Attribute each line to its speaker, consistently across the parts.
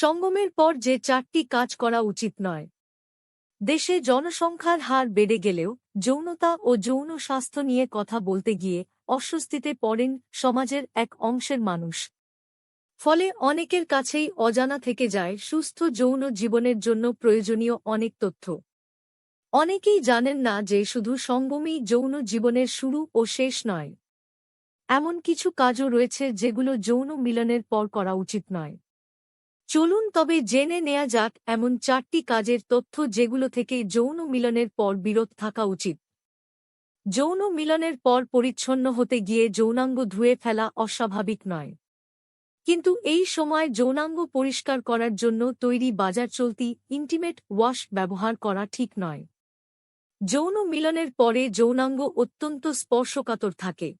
Speaker 1: সঙ্গমের পর যে চারটি কাজ করা উচিত নয়। দেশে জনসংখ্যার হার বেড়ে গেলেও যৌনতা ও যৌন স্বাস্থ্য নিয়ে কথা বলতে গিয়ে অস্বস্তিতে পড়েন সমাজের এক অংশের মানুষ। ফলে অনেকের কাছেই অজানা থেকে যায় সুস্থ যৌন জীবনের জন্য প্রয়োজনীয় অনেক তথ্য। অনেকেই জানেন না যে শুধু সঙ্গমই যৌন জীবনের শুরু ও শেষ নয়। এমন কিছু কাজও রয়েছে যেগুলো যৌন মিলনের পর করা উচিত নয়। চলুন তবে জেনে নেয়া যাক এমন চারটি কাজের তথ্য যেগুলো থেকে যৌন মিলনের পর বিরত থাকা উচিত। যৌন মিলনের পর পরিচ্ছন্ন হতে গিয়ে যৌনাঙ্গ ধুয়ে ফেলা অস্বাভাবিক নয়। কিন্তু এই সময় যৌনাঙ্গ পরিষ্কার করার জন্য তৈরি বাজার চলতি ইন্টিমেট ওয়াশ ব্যবহার করা ঠিক নয়। যৌন মিলনের পরে যৌনাঙ্গ অত্যন্ত স্পর্শকাতর থাকে।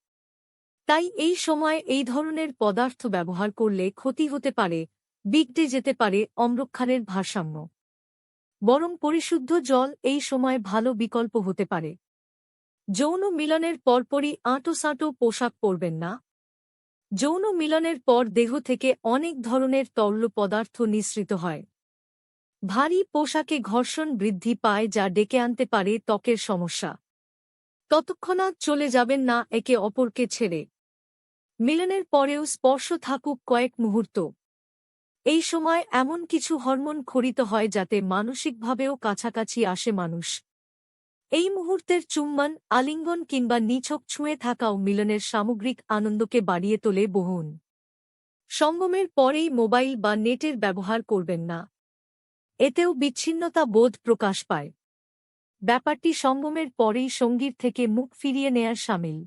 Speaker 1: তাই এই সময় এই ধরনের পদার্থ ব্যবহার করলে ক্ষতি হতে পারে বিগড়ে যেতে পারে অম্রক্ষারের ভারসাম্য। বরং পরিশুদ্ধ জল এই সময় ভালো বিকল্প হতে পারে। যৌন মিলনের পরপরই আঁটোসাঁটো পোশাক পরবেন না। যৌন মিলনের পর দেহ থেকে অনেক ধরনের তরল পদার্থ নিঃসৃত হয়। ভারী পোশাকে ঘর্ষণ বৃদ্ধি পায় যা ডেকে আনতে পারে ত্বকের সমস্যা। ততক্ষণাৎ চলে যাবেন না একে অপরকে ছেড়ে। মিলনের পরেও স্পর্শ থাকুক কয়েক মুহূর্ত। এই সময় এমন কিছু হরমোন খরিত হয় যাতে মানসিকভাবেও কাছাকাছি আসে মানুষ। এই মুহূর্তের চুম্বন, আলিঙ্গন কিংবা নিছক ছুঁয়ে থাকাও মিলনের সামগ্রিক আনন্দকে বাড়িয়ে তোলে বহুন। সঙ্গমের পরেই মোবাইল বা নেটের ব্যবহার করবেন না। এতেও বিচ্ছিন্নতা বোধ প্রকাশ পায়। ব্যাপারটি সঙ্গমের পরেই সঙ্গীর থেকে মুখ ফিরিয়ে নেয়ার সামিল।